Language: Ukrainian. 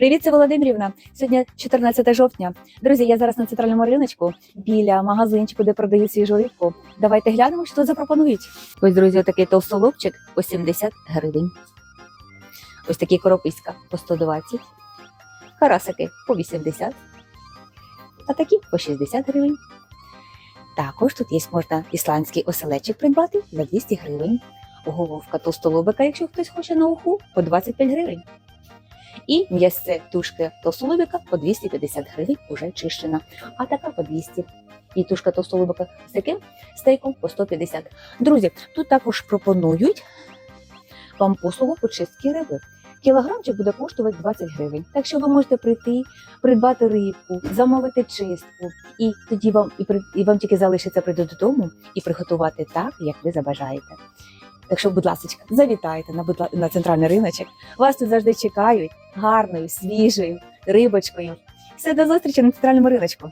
Привіт, це Володимирівна. Сьогодні 14 жовтня. Друзі, я зараз на центральному риночку біля магазинчику, де продають свіжу рибку. Давайте глянемо, що запропонують. Ось, друзі, такий товстолобчик по 70 гривень. Ось такий корописька по 120. Карасики по 80. А такі по 60 гривень. Також тут є можна ісландський оселечик придбати за 200 гривень. Головка товстолобика, якщо хтось хоче на уху, по 25 гривень. І м'ясце тушки толстолобика по 250 гривень уже чищена, а така по 200. І тушка толстолобика з таким стейком по 150. Друзі, тут також пропонують вам послугу почистки риби. Кілограмчик буде коштувати 20 гривень. Так що ви можете прийти, придбати рибку, замовити чистку, і тоді вам і, при- і вам тільки залишиться прийти додому і приготувати так, як ви забажаєте. Так що, будь ласка, завітайте на, на центральний риночок. Вас тут завжди чекають гарною, свіжою рибочкою. Все до зустрічі на центральному риночку.